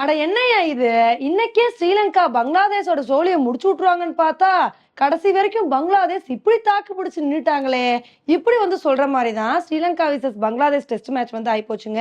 அட என்னய்யா இது? இன்னைக்கே ஸ்ரீலங்கா பங்களாதேஷோட சோழியை முடிச்சு விட்டுருவாங்கன்னு பார்த்தா கடைசி வரைக்கும் பங்களாதேஷ் இப்படி தாக்கு பிடிச்சு நின்றுட்டாங்களே இப்படி வந்து சொல்ற மாதிரி தான் Sri Lanka versus Bangladesh test match வந்து ஆயிப்போச்சுங்க.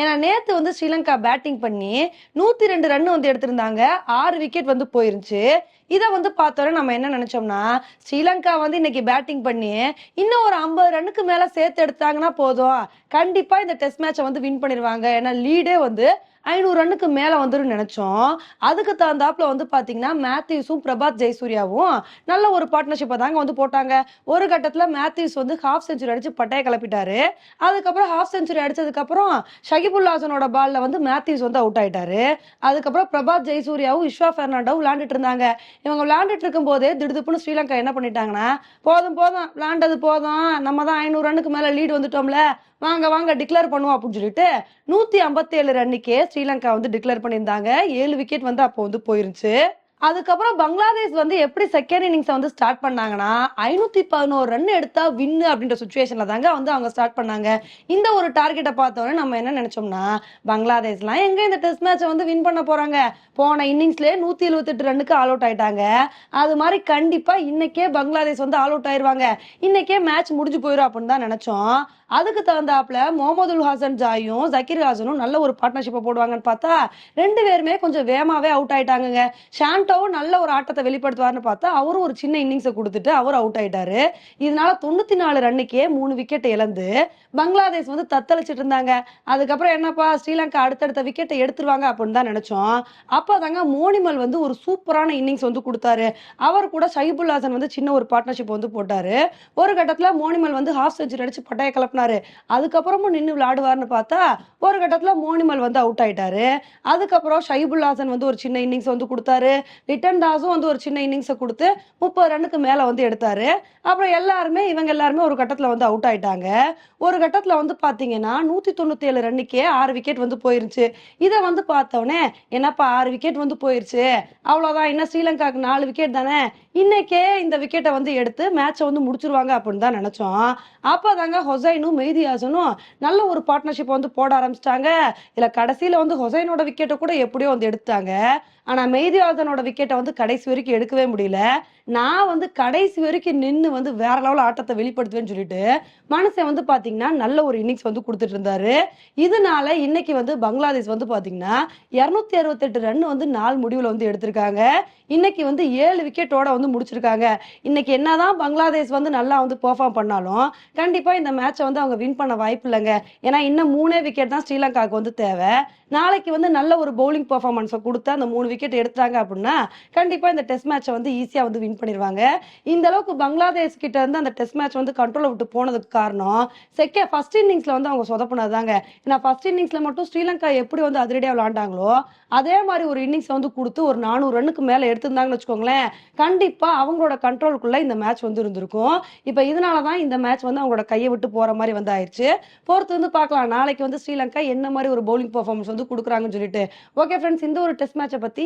ஏன்னா நேத்து வந்து ஸ்ரீலங்கா பேட்டிங் பண்ணி நூத்தி ரெண்டு ரன் வந்து எடுத்திருந்தாங்க. ஆறு விக்கெட் வந்து போயிருந்துச்சு. இதை வந்து பார்த்தோன்னே நம்ம என்ன நினைச்சோம்னா ஸ்ரீலங்கா வந்து இன்னைக்கு பேட்டிங் பண்ணி இன்னும் ஒரு ஐம்பது ரன்னுக்கு மேல சேர்த்து எடுத்தாங்கன்னா போதும். கண்டிப்பா இந்த டெஸ்ட் மேட்சை வந்து வின் பண்ணிடுவாங்க. ஏன்னா லீடே வந்து ஐநூறு ரன்னுக்கு மேலே வந்துடும் நினைச்சோம். அதுக்கு தகுந்தாப்புல வந்து பார்த்தீங்கன்னா மேத்யூஸும் பிரபாத் ஜெயசூர்யாவும் நல்ல ஒரு பார்ட்னர்ஷிப்பை தாங்க வந்து போட்டாங்க. ஒரு கட்டத்தில் மேத்யூஸ் வந்து ஹாஃப் செஞ்சுரி அடிச்சு பட்டையை கிளப்பிட்டாரு. அதுக்கப்புறம் ஹாஃப் செஞ்சுரி அடித்ததுக்கப்புறம் ஷகிபுல்லாசனோட பாலில் வந்து மேத்யூஸ் வந்து அவுட் ஆயிட்டாரு. அதுக்கப்புறம் பிரபாத் ஜெயசூர்யாவும் விஸ்வா பெர்னாண்டோவும் விளாண்டுட்டு இருந்தாங்க. இவங்க விளையாண்டுட்டு இருக்கும்போதே திடுதுப்புன்னு ஸ்ரீலங்கா என்ன பண்ணிட்டாங்கன்னா போதும் போதும் விளையாண்டது போதும். நம்ம தான் ஐநூறு ரன்னுக்கு மேலே லீடு வந்துட்டோம்ல. வாங்க வாங்க டிக்ளேர் பண்ணுவோம் அப்படின்னு சொல்லிட்டு நூற்றி ஐம்பத்தேழு ரன்னுக்கே ஸ்ரீலங்கா வந்து டிக்ளேர் பண்ணியிருந்தாங்க. ஏழு விக்கெட் வந்து அப்போ வந்து போயிருந்துச்சு. அதுக்கப்புறம் பங்களாதேஷ் வந்து எப்படி செகண்ட் இன்னிங்ஸை வந்து ஸ்டார்ட் பண்ணாங்கன்னா ஐநூத்தி பதினோரு ரன் எடுத்தா வின்னு அப்படின்ற சுச்சுவேஷன்ல தாங்க வந்து அவங்க ஸ்டார்ட் பண்ணாங்க. இந்த ஒரு டார்கெட்டை பார்த்தோன்னே நம்ம என்ன நினைச்சோம்னா பங்களாதேஷ்லாம் எங்க இந்த டெஸ்ட் மேட்சை வந்து வின் பண்ண போறாங்க? போன இன்னிங்ஸ்லயே நூத்தி எழுபத்தெட்டு ரன்னுக்கு ஆல் அவுட் ஆயிட்டாங்க. அது மாதிரி கண்டிப்பா இன்னைக்கே பங்களாதேஷ் வந்து ஆல் அவுட் ஆயிருவாங்க. இன்னைக்கே மேட்ச் முடிஞ்சு போயிடும் அப்படின்னு தான் நினைச்சோம். அதுக்கு தகுந்தாப்புல முகமதுல் ஹாசன் ஜாயும் ஜக்கீர் ஹாசனும் நல்ல ஒரு பார்ட்னர்ஷிப்பை போடுவாங்கன்னு பார்த்தா ரெண்டு பேருமே கொஞ்சம் வேகமாவே அவுட் ஆயிட்டாங்கங்க. ஷாண்டோவும் நல்ல ஒரு ஆட்டத்தை வெளிப்படுத்துவார்னு பார்த்தா அவரும் ஒரு சின்ன இன்னிங்ஸை கொடுத்துட்டு அவர் அவுட் ஆயிட்டாரு. இதனால தொண்ணூத்தி நாலு ரன்னுக்கே மூணு விக்கெட் இழந்து பங்களாதேஷ் வந்து தத்தளிச்சிட்டு இருந்தாங்க. அதுக்கப்புறம் என்னப்பா ஸ்ரீலங்கா அடுத்தடுத்த விக்கெட்டை எடுத்துருவாங்க அப்படின்னு தான் நினைச்சோம். அப்போதாங்க மோனிமல் வந்து ஒரு சூப்பரான இன்னிங்ஸ் வந்து கொடுத்தாரு. அவர் கூட ஷஹிபுல் ஹாசன் வந்து சின்ன ஒரு பார்ட்னர்ஷிப் வந்து போட்டாரு. ஒரு கட்டத்தில் மோனிமல் வந்து ஹாஃப் செஞ்சுரி அடிச்சு பட்டையை கிளப்பினாரு அதுக்கப்புறமும் நின்று விளையாடுவார்னு பார்த்தா ஒரு கட்டத்தில் மோனிமல் வந்து அவுட் ஆயிட்டாரு. அதுக்கப்புறம் ஷஹிபுல் ஹாசன் வந்து ஒரு சின்ன இன்னிங்ஸ் வந்து கொடுத்தாரு. ரிட்டன் தாஸும் வந்து ஒரு சின்ன இன்னிங்ஸை கொடுத்து முப்பது ரன்னுக்கு மேலே வந்து எடுத்தாரு. அப்புறம் எல்லாருமே இவங்க எல்லாருமே ஒரு கட்டத்தில் வந்து அவுட் ஆயிட்டாங்க. ஒரு கட்டத்தில் வந்து பார்த்தீங்கன்னா நூற்றி தொண்ணூற்றி ஏழு ரன்னுக்கே ஆறு விக்கெட் வந்து போயிருச்சு. இதை வந்து பார்த்தோன்னே என்னப்பா ஆறு விக்கெட் வந்து போயிருச்சு. அவ்வளோதான் என்ன ஸ்ரீலங்காவுக்கு நாலு விக்கெட் தானே? இன்னைக்கே இந்த விக்கெட்டை வந்து எடுத்து மேட்சை வந்து முடிச்சிருவாங்க அப்படின்னு தான் நினச்சோம். அப்போ தாங்க ஹொசைனும் மெய்தி ஹாசனும் நல்ல ஒரு பார்ட்னர்ஷிப் வந்து போட ஆரம்பிச்சிட்டாங்க. இதுல கடைசியில வந்து ஹொசைனோட விக்கெட்டை கூட எப்படியோ வந்து எடுத்தாங்க ஆனால் மெய்தியாதனோட விக்கெட்டை வந்து கடைசி வரைக்கும் எடுக்கவே முடியல. நான் வந்து கடைசி வரைக்கும் நின்று வந்து வேற லெவல் ஆட்டத்தை வெளிப்படுத்துவேன்னு சொல்லிட்டு மனுஷன் வந்து பார்த்தீங்கன்னா நல்ல ஒரு இன்னிங்ஸ் வந்து கொடுத்துட்டு இருந்தாரு. இதனால இன்னைக்கு வந்து பங்களாதேஷ் வந்து பார்த்தீங்கன்னா இரநூத்தி அறுபத்தெட்டு ரன் வந்து நாள் முடிவில் வந்து எடுத்திருக்காங்க. இன்னைக்கு வந்து ஏழு விக்கெட்டோட வந்து முடிச்சிருக்காங்க. இன்னைக்கு என்னதான் பங்களாதேஷ் வந்து நல்லா வந்து பெர்ஃபார்ம் பண்ணாலும் கண்டிப்பாக இந்த மேட்சை வந்து அவங்க வின் பண்ண வாய்ப்பு இல்லைங்க. ஏன்னா இன்னும் மூணே விக்கெட் தான் ஸ்ரீலங்காவுக்கு வந்து தேவை. நாளைக்கு வந்து நல்ல ஒரு பவுலிங் பெர்ஃபார்மன்ஸை கொடுத்து அந்த மூணு விக்கெட் எடுத்தாங்க அப்படின்னா கண்டிப்பா இந்த டெஸ்ட் மேட்சை வந்து ஈஸியா வந்து வின் பண்ணிடுவாங்க இந்த அளவுக்கு பங்களாதேஷ் கிட்ட இருந்து அந்த டெஸ்ட் மேட்ச் வந்து கண்ட்ரோலை விட்டு போனதுக்கு காரணம் செக்கே ஃபர்ஸ்ட் இன்னிங்ஸ்ல வந்து அவங்க சொதப்பினதாங்க ஏன்னா ஃபர்ஸ்ட் இன்னிங்ஸ்ல மட்டும் ஸ்ரீலங்கா எப்படி வந்து அதிரடியா விளையாண்டாங்களோ அதே மாதிரி ஒரு இன்னிங்ஸ் வந்து கொடுத்து ஒரு நானூறு ரன்னுக்கு மேலே எடுத்திருந்தாங்கன்னு வச்சுக்கோங்களேன் கண்டிப்பா அவங்களோட கண்ட்ரோலுக்குள்ளே இந்த மேட்ச் வந்து இருந்திருக்கும். இப்போ இதனால தான் இந்த மேட்ச் வந்து அவங்களோட கையை விட்டு போற மாதிரி வந்து ஆயிடுச்சு பொறுத்து வந்து பார்க்கலாம். நாளைக்கு வந்து ஸ்ரீலங்கா என்ன மாதிரி ஒரு பவுலிங் பர்ஃபார்மன்ஸ் வந்து கொடுக்குறாங்கன்னு சொல்லிட்டு. ஓகே ஃப்ரெண்ட்ஸ் இந்த ஒரு டெஸ்ட் மேட்சை பத்தி